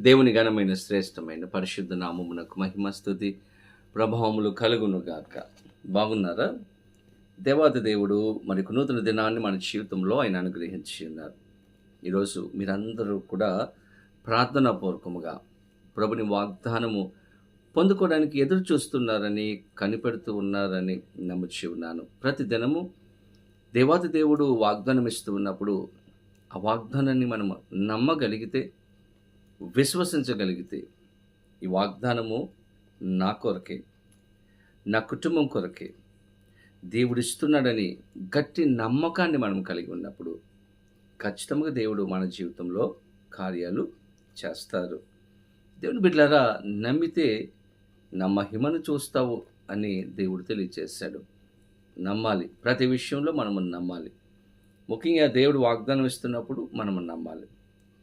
దేవుని ఘనమైన శ్రేష్టమైన పరిశుద్ధ నామమునకు మహిమస్తుతి ప్రభావములు కలుగును గాక. బాగున్నారా? దేవాది దేవుడు మనకు నూతన దినాన్ని మన జీవితంలో ఆయన అనుగ్రహించి ఉన్నారు. ఈరోజు మీరందరూ కూడా ప్రార్థన పూర్వకముగా ప్రభుని వాగ్దానము పొందుకోవడానికి ఎదురు చూస్తున్నారని కనిపెడుతూ ఉన్నారని నమ్ముచి ఉన్నాను. ప్రతి దినము దేవాది దేవుడు వాగ్దానం ఇస్తూ ఉన్నప్పుడు ఆ వాగ్దానాన్ని మనం నమ్మగలిగితే విశ్వసించగలిగితే ఈ వాగ్దానము నా కొరకే నా కుటుంబం కొరకే. దేవుడు ఇస్తున్నాడని గట్టి నమ్మకాన్ని మనం కలిగి ఉన్నప్పుడు ఖచ్చితంగా దేవుడు మన జీవితంలో కార్యాలు చేస్తారు. దేవుని బిడ్డలారా నమ్మితే నా మహిమను చూస్తావు అని దేవుడు తెలియచేశాడు. నమ్మాలి. ప్రతి విషయంలో మనము నమ్మాలి. ముఖ్యంగా దేవుడు వాగ్దానం ఇస్తున్నప్పుడు మనము నమ్మాలి.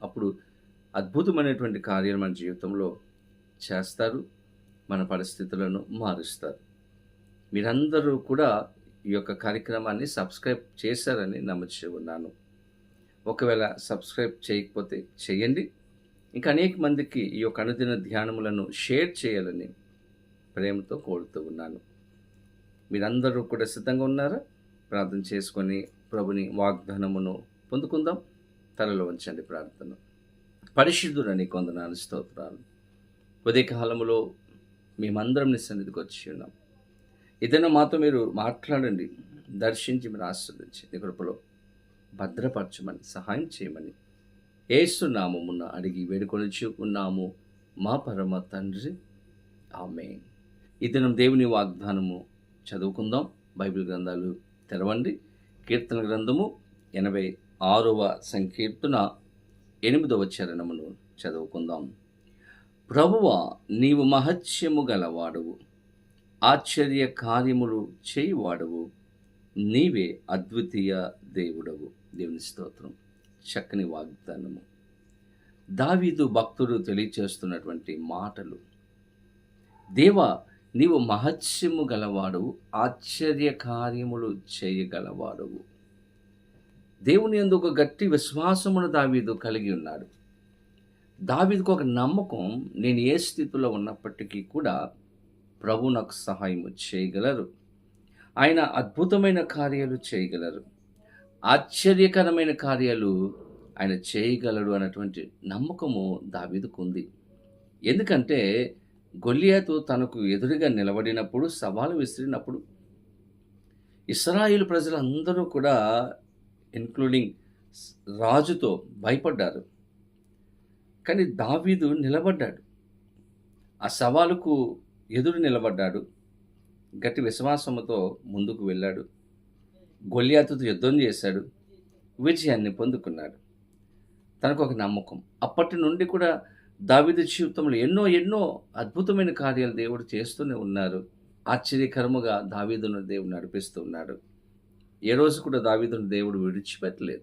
అప్పుడు అద్భుతమైనటువంటి కార్యాలు మన జీవితంలో చేస్తారు మన పరిస్థితులను మారుస్తారు. మీరందరూ కూడా ఈ యొక్క కార్యక్రమాన్ని సబ్స్క్రైబ్ చేశారని నమ్ముచి ఉన్నాను. ఒకవేళ సబ్స్క్రైబ్ చేయకపోతే చేయండి. ఇంకా అనేక మందికి ఈ యొక్క అనుదిన ధ్యానములను షేర్ చేయాలని ప్రేమతో కోరుతూ ఉన్నాను. మీరందరూ కూడా సిద్ధంగా ఉన్నారా? ప్రార్థన చేసుకొని ప్రభుని వాగ్దానమును పొందుకుందాం. తలలో ఉంచండి ప్రార్థన. పరిశుద్ధుడని కొందనాలు స్తోత్రాలు. ఉదయకాలంలో మేమందరం నీ సన్నిధికి వచ్చి ఉన్నాం. ఏదైనా మాతో మీరు మాట్లాడండి దర్శించి మీరు ఆశ్రదించి నీ కృపలో భద్రపరచమని సహాయం చేయమని ఏసునామమున అడిగి వేడుకొని ఉన్నాము. మా పరమ తండ్రి. ఆమె ఇతను దేవుని వాగ్దానము చదువుకుందాం. బైబిల్ గ్రంథాలు తెరవండి. కీర్తన గ్రంథము ఎనభై ఆరవ సంకీర్తన ఎనిమిదవ చరణమును చదువుకుందాం. ప్రభువ నీవు మహత్యము గలవాడువు. ఆశ్చర్య కార్యములు చేయువాడువు. నీవే అద్వితీయ దేవుడవు. దేవుని స్తోత్రం. చక్కని వాగ్దానము. దావీదు భక్తుడు తెలియచేస్తున్నటువంటి మాటలు. దేవ నీవు మహత్యము గలవాడువు ఆశ్చర్య కార్యములు చేయగలవాడవు. దేవుని యందు ఒక గట్టి విశ్వాసమును దావీదు కలిగి ఉన్నాడు. దావీదుకు ఒక నమ్మకం నేను ఏ స్థితిలో ఉన్నప్పటికీ కూడా ప్రభు నాకు సహాయం చేయగలరు. ఆయన అద్భుతమైన కార్యాలు చేయగలరు. ఆశ్చర్యకరమైన కార్యాలు ఆయన చేయగలడు అన్నటువంటి నమ్మకము దావీదుకు ఉంది. ఎందుకంటే గొల్లియాతో తనకు ఎదురుగా నిలబడినప్పుడు సవాలు విసిరినప్పుడు ఇస్రాయిల్ ప్రజలందరూ కూడా ఇన్క్లూడింగ్ రాజుతో భయపడ్డారు. కానీ దావీదు నిలబడ్డాడు. ఆ సవాలుకు ఎదురు నిలబడ్డాడు. గట్టి విశ్వాసముతో ముందుకు వెళ్ళాడు. గొల్లియాతుతో యుద్ధం చేశాడు. విజయాన్ని పొందుకున్నాడు. తనకు ఒక నమ్మకం. అప్పటి నుండి కూడా దావిద జీవితంలో ఎన్నో ఎన్నో అద్భుతమైన కార్యాలు దేవుడు చేస్తూనే ఉన్నారు. ఆశ్చర్యకరముగా దావీదును దేవుడు నడిపిస్తూ ఉన్నాడు. ఏ రోజు కూడా దావీదును దేవుడు విడిచిపెట్టలేదు.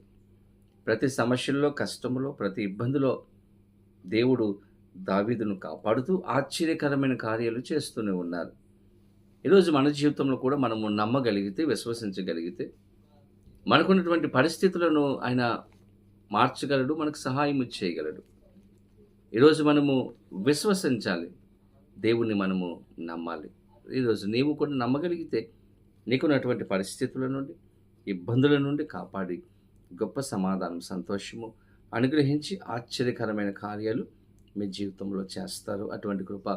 ప్రతి సమస్యల్లో కష్టంలో ప్రతి ఇబ్బందిలో దేవుడు దావీదును కాపాడుతూ ఆశ్చర్యకరమైన కార్యాలు చేస్తూనే ఉన్నారు. ఈరోజు మన జీవితంలో కూడా మనము నమ్మగలిగితే విశ్వసించగలిగితే మనకున్నటువంటి పరిస్థితులను ఆయన మార్చగలడు మనకు సహాయం చేయగలడు. ఈరోజు మనము విశ్వసించాలి. దేవుణ్ణి మనము నమ్మాలి. ఈరోజు నీవు కూడా నమ్మగలిగితే నీకున్నటువంటి పరిస్థితుల నుండి ఇబ్బందుల నుండి కాపాడి గొప్ప సమాధానం సంతోషము అనుగ్రహించి ఆశ్చర్యకరమైన కార్యాలు మీ జీవితంలో చేస్తారు. అటువంటి కృప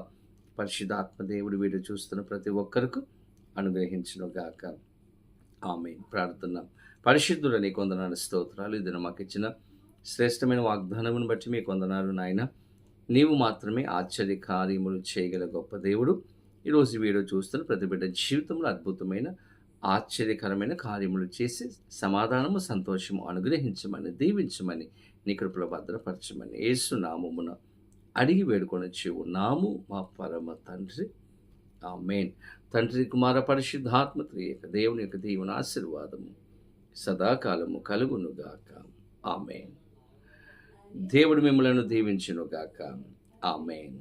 పరిశుద్ధాత్మ వీడు చూస్తున్న ప్రతి ఒక్కరికి అనుగ్రహించను గాక ఆమె ప్రార్థన. పరిశుద్ధుడు నీ కొందనాలు స్తోత్రాలు. ఇది మాకు ఇచ్చిన శ్రేష్టమైన వాగ్దానమును బట్టి మీ కొందనాలు నాయన. నీవు మాత్రమే ఆశ్చర్య కార్యములు చేయగల గొప్ప దేవుడు. ఈరోజు వీడియో చూస్తున్న ప్రతి బిడ్డ జీవితంలో అద్భుతమైన ఆశ్చర్యకరమైన కార్యములు చేసి సమాధానము సంతోషము అనుగ్రహించమని దీవించమని నీ కృపలో భద్రపరచమని ఏసునామమున అడిగి వేడుకొని నాము మా పరమ తండ్రి. ఆ మెయిన్ తండ్రి కుమార పరిశుద్ధాత్మత్రి దేవుని యొక్క దేవుని ఆశీర్వాదము సదాకాలము కలుగునుగాక ఆమెన్. దేవుడు మిమ్మలను దీవించునుగాక ఆమెన్.